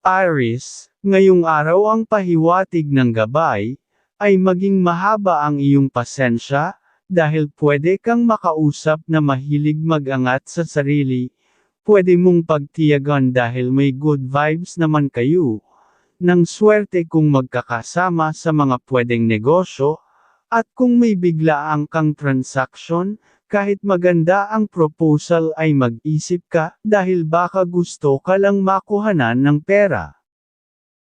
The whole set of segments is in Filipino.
Iris, ngayong araw ang pahiwatig ng gabay, ay maging mahaba ang iyong pasensya, dahil pwede kang makausap na mahilig magangat sa sarili, pwede mong pagtiyagan dahil may good vibes naman kayo, ng swerte kung magkakasama sa mga pwedeng negosyo, at kung may biglaang kang transaction, kahit maganda ang proposal ay mag-isip ka dahil baka gusto ka lang makuhanan ng pera.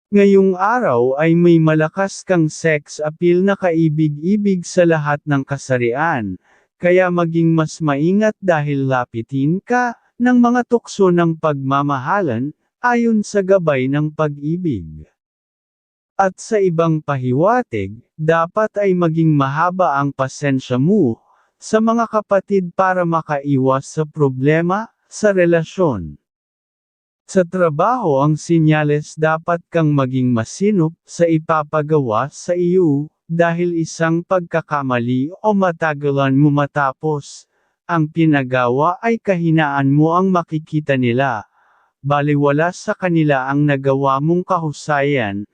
Ngayong araw ay may malakas kang sex appeal na kaibig-ibig sa lahat ng kasarian, kaya maging mas maingat dahil lapitin ka ng mga tukso ng pagmamahalan, ayon sa gabay ng pag-ibig. At sa ibang pahiwatig, dapat ay maging mahaba ang pasensya mo, sa mga kapatid para makaiwas sa problema, sa relasyon. Sa trabaho ang sinyales dapat kang maging masinop sa ipapagawa sa iyo, dahil isang pagkakamali o matagalan mo matapos, ang pinagawa ay kahinaan mo ang makikita nila. Baliwala sa kanila ang nagawa mong kahusayan,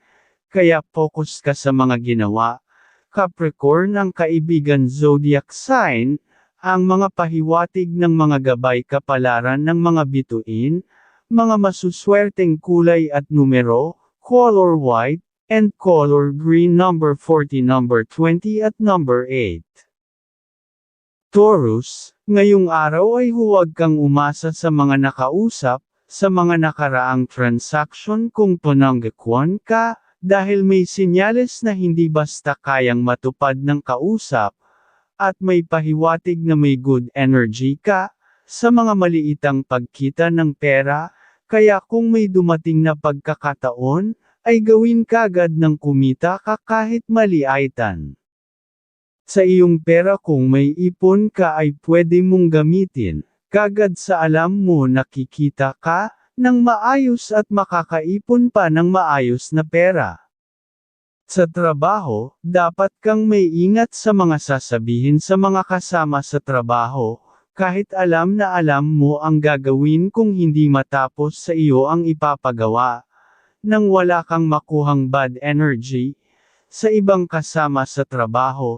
kaya focus ka sa mga ginawa. Capricorn ang kaibigan zodiac sign, ang mga pahiwatig ng mga gabay kapalaran ng mga bituin, mga masuswerteng kulay at numero, color white, and color green number 40 number 20 at number 8. Taurus, ngayong araw ay huwag kang umasa sa mga nakausap, sa mga nakaraang transaction kung pananggakwan ka, dahil may sinyales na hindi basta kayang matupad ng kausap, at may pahiwatig na may good energy ka, sa mga maliitang pagkita ng pera, kaya kung may dumating na pagkakataon, ay gawin kagad ng kumita ka kahit maliaitan. Sa iyong pera kung may ipon ka ay pwede mong gamitin, kagad sa alam mo nakikita ka, ng maayos at makakaipon pa ng maayos na pera. Sa trabaho, dapat kang may ingat sa mga sasabihin sa mga kasama sa trabaho, kahit alam na alam mo ang gagawin kung hindi matapos sa iyo ang ipapagawa. Nang wala kang makuhang bad energy, sa ibang kasama sa trabaho,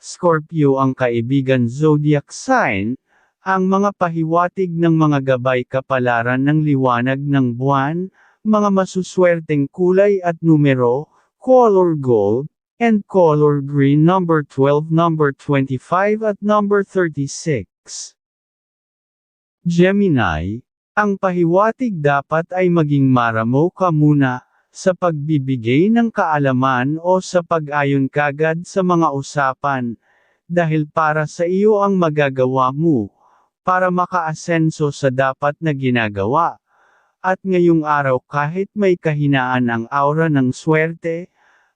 Scorpio ang kaibigan zodiac sign, ang mga pahiwatig ng mga gabay kapalaran ng liwanag ng buwan, mga masuswerteng kulay at numero, color gold, and color green number 12 number 25 at number 36. Gemini, ang pahiwatig dapat ay maging maramo ka muna, sa pagbibigay ng kaalaman o sa pag-ayon kagad sa mga usapan, dahil para sa iyo ang magagawa mo, para makaasenso sa dapat na ginagawa. At ngayong araw kahit may kahinaan ang aura ng swerte,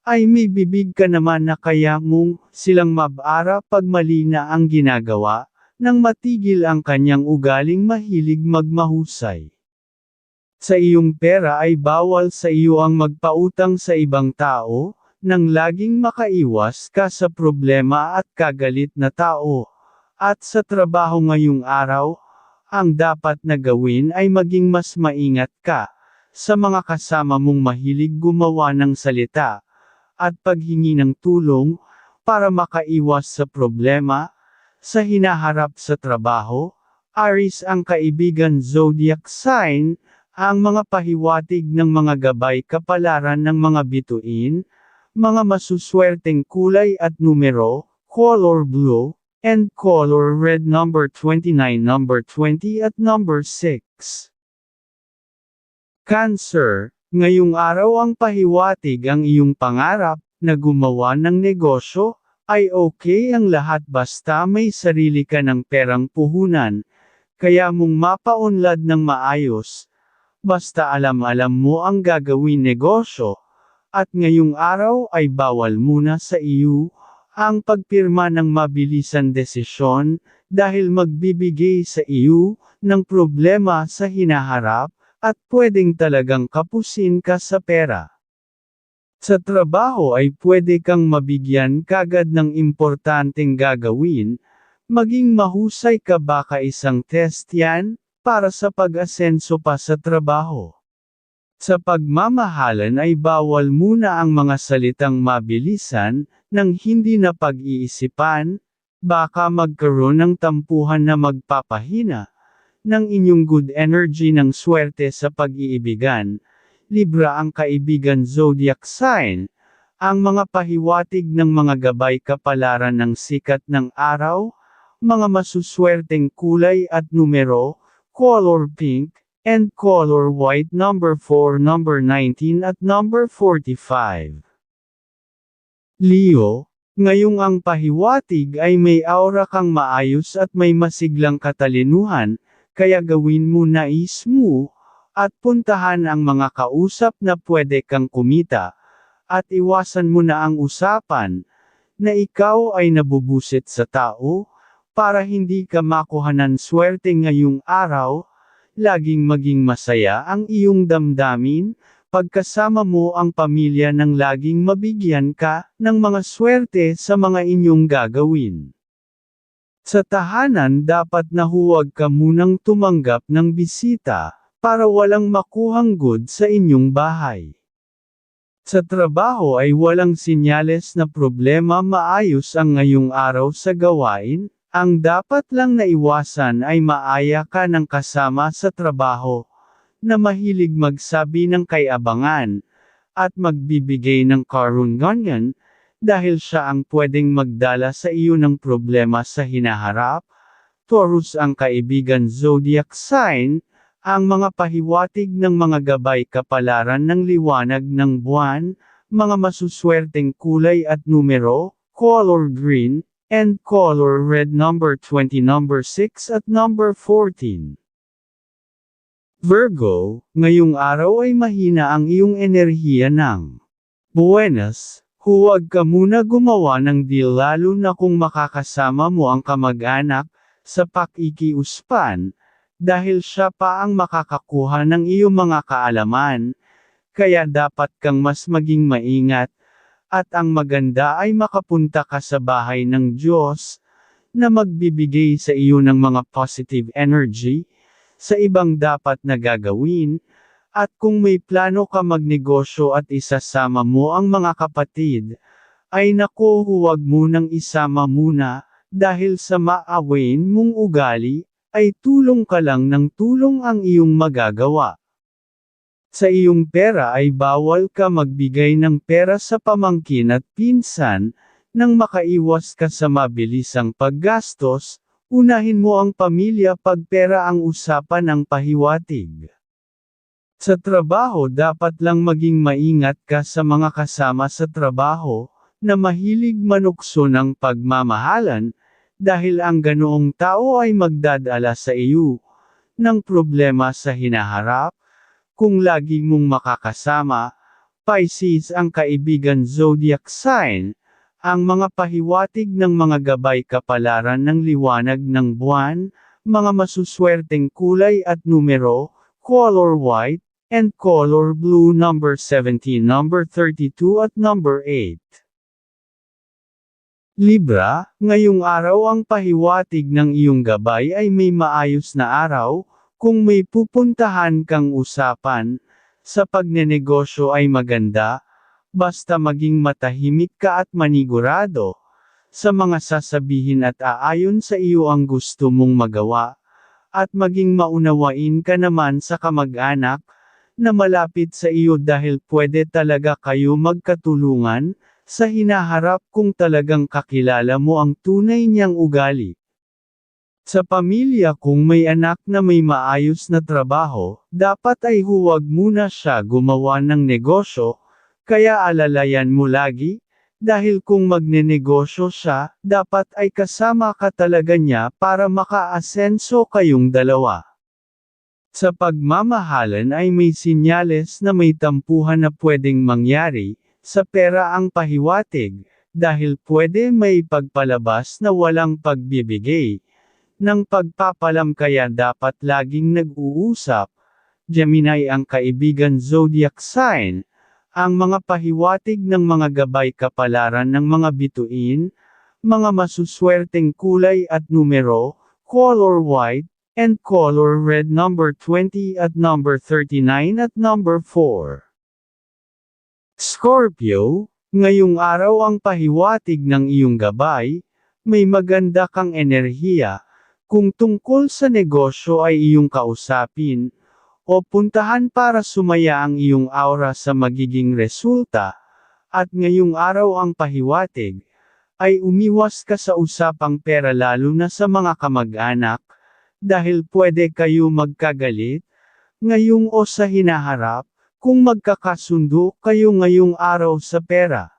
ay may bibig ka naman na kaya mong silang mabara pag mali na ang ginagawa, nang matigil ang kanyang ugaling mahilig magmahusay. Sa iyong pera ay bawal sa iyo ang magpautang sa ibang tao, nang laging makaiwas ka sa problema at kagalit na tao. At sa trabaho ngayong araw, ang dapat na gawin ay maging mas maingat ka, sa mga kasama mong mahilig gumawa ng salita, at paghingi ng tulong, para makaiwas sa problema, sa hinaharap sa trabaho, Aris ang kaibigan zodiac sign, ang mga pahiwatig ng mga gabay kapalaran ng mga bituin, mga masuswerteng kulay at numero, color blue, and color red number 29 number 20 at number 6. Cancer, ngayong araw ang pahiwatig ang iyong pangarap, na gumawa ng negosyo, ay okay ang lahat basta may sarili ka ng perang puhunan, kaya mong mapaunlad ng maayos, basta alam-alam mo ang gagawin negosyo, at ngayong araw ay bawal muna sa iyo, ang pagpirma ng mabilisan desisyon, dahil magbibigay sa iyo, ng problema sa hinaharap, at pwedeng talagang kapusin ka sa pera. Sa trabaho ay pwede kang mabigyan kagad ng importanteng gagawin, maging mahusay ka baka isang test yan, para sa pag-asenso pa sa trabaho. Sa pagmamahalan ay bawal muna ang mga salitang mabilisan, nang hindi na pag-iisipan, baka magkaroon ng tampuhan na magpapahina ng inyong good energy ng swerte sa pag-iibigan. Libra ang kaibigan zodiac sign, ang mga pahiwatig ng mga gabay kapalaran ng sikat ng araw, mga masuswerteng kulay at numero, color pink, and color white number 4 number 19 at number 45. Leo, ngayong ang pahiwatig ay may aura kang maayos at may masiglang katalinuhan, kaya gawin mo nais mo, at puntahan ang mga kausap na pwede kang kumita, at iwasan mo na ang usapan, na ikaw ay nabubusit sa tao, para hindi ka makuhanan swerte ngayong araw, laging maging masaya ang iyong damdamin, pagkasama mo ang pamilya nang laging mabigyan ka ng mga swerte sa mga inyong gagawin. Sa tahanan dapat na huwag ka munang tumanggap ng bisita, para walang makuhang good sa inyong bahay. Sa trabaho ay walang sinyales na problema maayos ang ngayong araw sa gawain, ang dapat lang naiwasan ay maaya ka ng kasama sa trabaho, na mahilig magsabi ng kayabangan, at magbibigay ng karungangan, dahil siya ang pwedeng magdala sa iyo ng problema sa hinaharap. Taurus ang kaibigan zodiac sign, ang mga pahiwatig ng mga gabay kapalaran ng liwanag ng buwan, mga masuswerteng kulay at numero, color green, and color red number 20 number 6 at number 14. Virgo, ngayong araw ay mahina ang iyong enerhiya ng Buenas, huwag ka muna gumawa ng deal lalo na kung makakasama mo ang kamag-anak, sa pakikiuspan, dahil siya pa ang makakakuha ng iyong mga kaalaman, kaya dapat kang mas maging maingat, at ang maganda ay makapunta ka sa bahay ng Diyos, na magbibigay sa iyo ng mga positive energy, sa ibang dapat na gagawin, at kung may plano ka magnegosyo at isasama mo ang mga kapatid, ay naku huwag mo nang isama muna, dahil sa maawain mong ugali, ay tulong ka lang ng tulong ang iyong magagawa. Sa iyong pera ay bawal ka magbigay ng pera sa pamangkin at pinsan, nang makaiwas ka sa mabilisang paggastos, unahin mo ang pamilya pag pera ang usapan ng pahiwatig. Sa trabaho dapat lang maging maingat ka sa mga kasama sa trabaho, na mahilig manukso ng pagmamahalan, dahil ang ganoong tao ay magdadala sa iyo, ng problema sa hinaharap, kung lagi mong makakasama, Pisces ang kaibigan zodiac sign, ang mga pahiwatig ng mga gabay kapalaran ng liwanag ng buwan, mga masuswerteng kulay at numero, color white, and color blue number 17 number 32 at number 8. Libra, ngayong araw ang pahiwatig ng iyong gabay ay may maayos na araw, kung may pupuntahan kang usapan, sa pagnenegosyo ay maganda, basta maging matahimik ka at manigurado, sa mga sasabihin at aayon sa iyo ang gusto mong magawa, at maging maunawain ka naman sa kamag-anak, na malapit sa iyo dahil pwede talaga kayo magkatulungan, sa hinaharap kung talagang kakilala mo ang tunay niyang ugali. Sa pamilya kung may anak na may maayos na trabaho, dapat ay huwag muna siya gumawa ng negosyo, kaya alalayan mo lagi, dahil kung magnenegosyo siya, dapat ay kasama ka talaga niya para makaasenso kayong dalawa. Sa pagmamahalan ay may sinyales na may tampuhan na pwedeng mangyari, sa pera ang pahiwatig, dahil pwede may pagpalabas na walang pagbibigay, ng pagpapalam kaya dapat laging nag-uusap. Gemini ang kaibigan zodiac sign, ang mga pahiwatig ng mga gabay kapalaran ng mga bituin, mga masuswerteng kulay at numero, color white, and color red number 20 at number 39 at number 4. Scorpio, ngayong araw ang pahiwatig ng iyong gabay, may maganda kang enerhiya, kung tungkol sa negosyo ay iyong kausapin, o puntahan para sumaya ang iyong aura sa magiging resulta, at ngayong araw ang pahiwatig, ay umiwas ka sa usapang pera lalo na sa mga kamag-anak, dahil pwede kayo magkagalit, ngayong o sa hinaharap, kung magkakasundo kayo ngayong araw sa pera.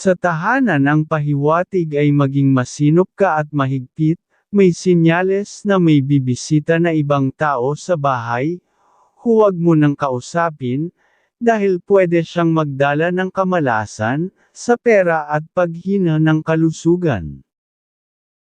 Sa tahanan ang pahiwatig ay maging masinop ka at mahigpit, may sinyales na may bibisita na ibang tao sa bahay, huwag mo nang kausapin, dahil pwede siyang magdala ng kamalasan, sa pera at paghina ng kalusugan.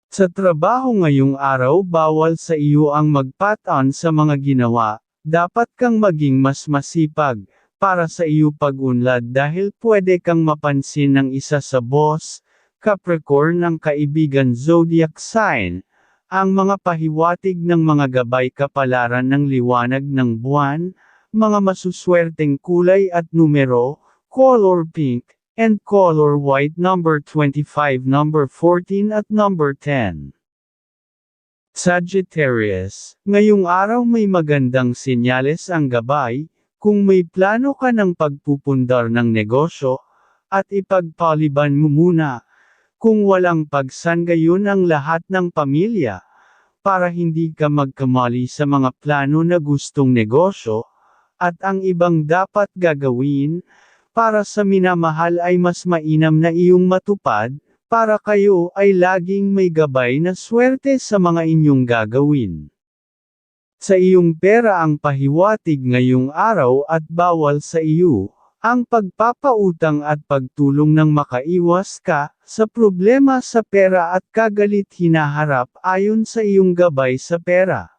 Sa trabaho ngayong araw bawal sa iyo ang magpatan sa mga ginawa, dapat kang maging mas masipag, para sa iyo pag-unlad dahil pwede kang mapansin ng isa sa boss, Capricorn ng kaibigan zodiac sign, ang mga pahiwatig ng mga gabay kapalaran ng liwanag ng buwan, mga masuswerteng kulay at numero, color pink, and color white number 25 number 14 at number 10. Sagittarius, ngayong araw may magandang senyales ang gabay, kung may plano ka ng pagpupundar ng negosyo, at ipagpaliban mo muna, kung walang pagsangayon ang lahat ng pamilya, para hindi ka magkamali sa mga plano na gustong negosyo, at ang ibang dapat gagawin, para sa minamahal ay mas mainam na iyong matupad, para kayo ay laging may gabay na swerte sa mga inyong gagawin. Sa iyong pera ang pahiwatig ngayong araw at bawal sa iyo, ang pagpapautang at pagtulong ng makaiwas ka, sa problema sa pera at kagalit hinaharap ayon sa iyong gabay sa pera.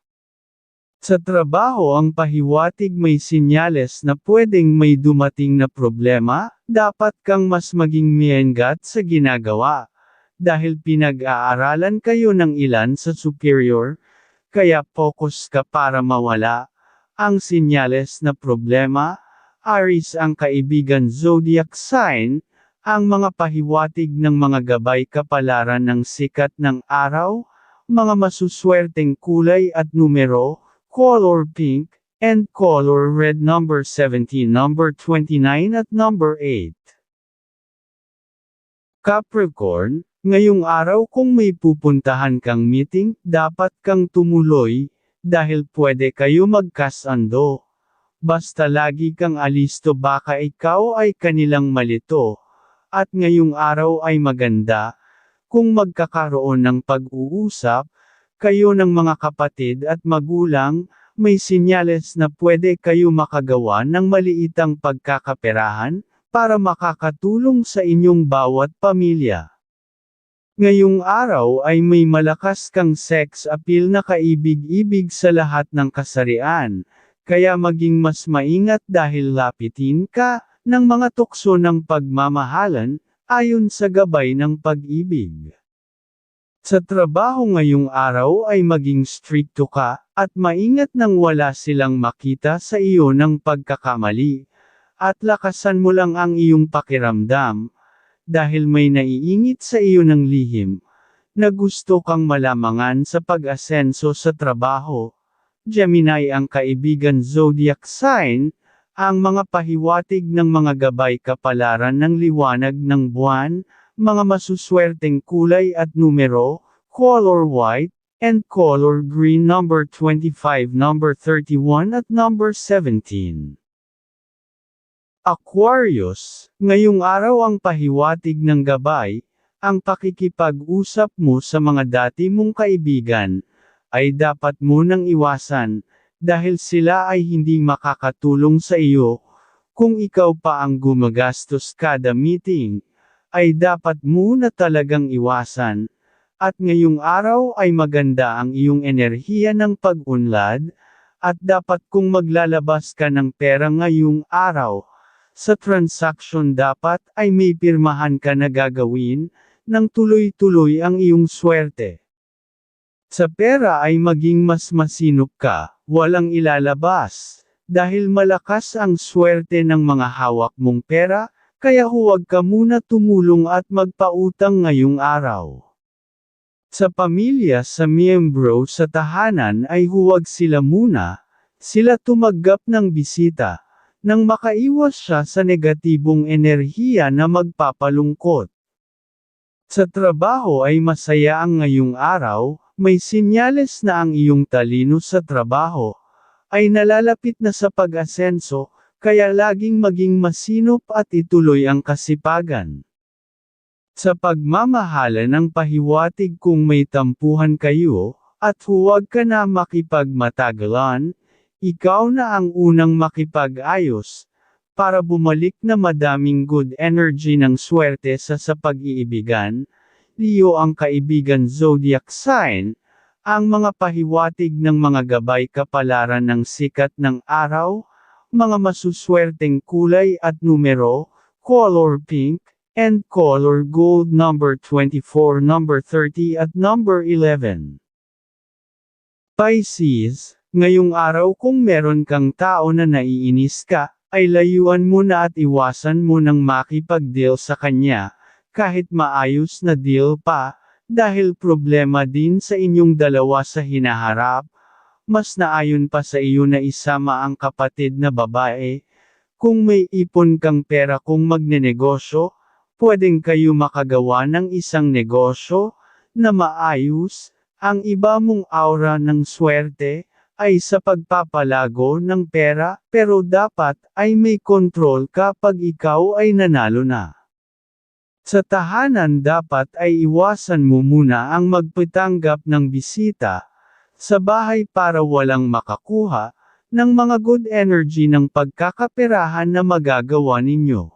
Sa trabaho ang pahiwatig may sinyales na pwedeng may dumating na problema, dapat kang mas maging miengat sa ginagawa. Dahil pinag-aaralan kayo ng ilan sa superior, kaya focus ka para mawala. Ang sinyales na problema, Aries ang kaibigan zodiac sign, ang mga pahiwatig ng mga gabay kapalaran ng sikat ng araw, mga masuswerteng kulay at numero, color pink, and color red number 17 number 29 at number 8. Capricorn, ngayong araw kung may pupuntahan kang meeting, dapat kang tumuloy, dahil pwede kayo magkasando. Basta lagi kang alisto baka ikaw ay kanilang malito. At ngayong araw ay maganda, kung magkakaroon ng pag-uusap, kayo ng mga kapatid at magulang, may sinyales na pwede kayo makagawa ng maliitang pagkakaperahan, para makakatulong sa inyong bawat pamilya. Ngayong araw ay may malakas kang sex appeal na kaibig-ibig sa lahat ng kasarian, kaya maging mas maingat dahil lapitin ka, ng mga tukso ng pagmamahalan, ayon sa gabay ng pag-ibig. Sa trabaho ngayong araw ay maging stricto ka, at maingat nang wala silang makita sa iyo ng pagkakamali, at lakasan mo lang ang iyong pakiramdam, dahil may naiingit sa iyo ng lihim, na gusto kang malamangan sa pag-asenso sa trabaho. Gemini ang kaibigan zodiac sign, ang mga pahiwatig ng mga gabay kapalaran ng liwanag ng buwan, mga masuswerteng kulay at numero, color white, and color green number 25 number 31 at number 17. Aquarius, ngayong araw ang pahiwatig ng gabay, ang pakikipag-usap mo sa mga dati mong kaibigan, ay dapat mo nang iwasan, dahil sila ay hindi makakatulong sa iyo, kung ikaw pa ang gumagastos kada meeting, ay dapat mo na talagang iwasan, at ngayong araw ay maganda ang iyong enerhiya ng pag-unlad, at dapat kung maglalabas ka ng pera ngayong araw, sa transaction dapat ay may pirmahan ka na gagawin, nang tuloy-tuloy ang iyong swerte. Sa pera ay maging mas masinop ka, walang ilalabas. Dahil malakas ang swerte ng mga hawak mong pera, kaya huwag ka muna tumulong at magpautang ngayong araw. Sa pamilya sa miyembro sa tahanan ay huwag sila muna, sila tumaggap ng bisita, nang makaiwas siya sa negatibong enerhiya na magpapalungkot. Sa trabaho ay masaya ang ngayong araw, may sinyales na ang iyong talino sa trabaho, ay nalalapit na sa pag-asenso, kaya laging maging masinop at ituloy ang kasipagan. Sa pagmamahala ng pahiwatig kung may tampuhan kayo, at huwag ka na makipagmatagalan, ikaw na ang unang makipag-ayos, para bumalik na madaming good energy ng swerte sa sa pag-iibigan, Leo ang kaibigan zodiac sign, ang mga pahiwatig ng mga gabay kapalaran ng sikat ng araw, mga masuswerteng kulay at numero, color pink, and color gold number 24, number 30 at number 11. Pisces, ngayong araw kung meron kang tao na naiinis ka, ay layuan mo na at iwasan mo nang makipag-deal sa kanya, kahit maayos na deal pa, dahil problema din sa inyong dalawa sa hinaharap, mas naayon pa sa iyo na isama ang kapatid na babae, kung may ipon kang pera kung magnenegosyo, pwedeng kayo makagawa ng isang negosyo, na maayos, ang iba mong aura ng swerte, ay sa pagpapalago ng pera, pero dapat ay may kontrol kapag ikaw ay nanalo na. Sa tahanan dapat ay iwasan mo muna ang magpatanggap ng bisita sa bahay para walang makakuha ng mga good energy ng pagkakaperahan na magagawa ninyo.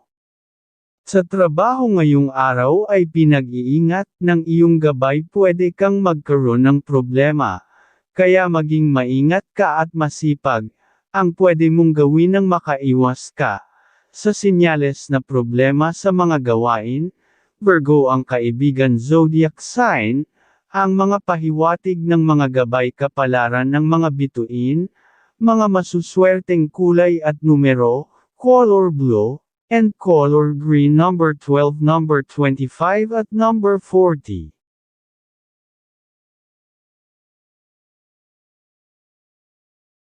Sa trabaho ngayong araw ay pinag-iingat ng iyong gabay pwede kang magkaroon ng problema kaya maging maingat ka at masipag, ang pwede mong gawin nang makaiwas ka. Sa sinyales na problema sa mga gawain, Virgo ang kaibigan zodiac sign, ang mga pahiwatig ng mga gabay kapalaran ng mga bituin, mga masuswerteng kulay at numero, color blue, and color green number 12 number 25 at number 40.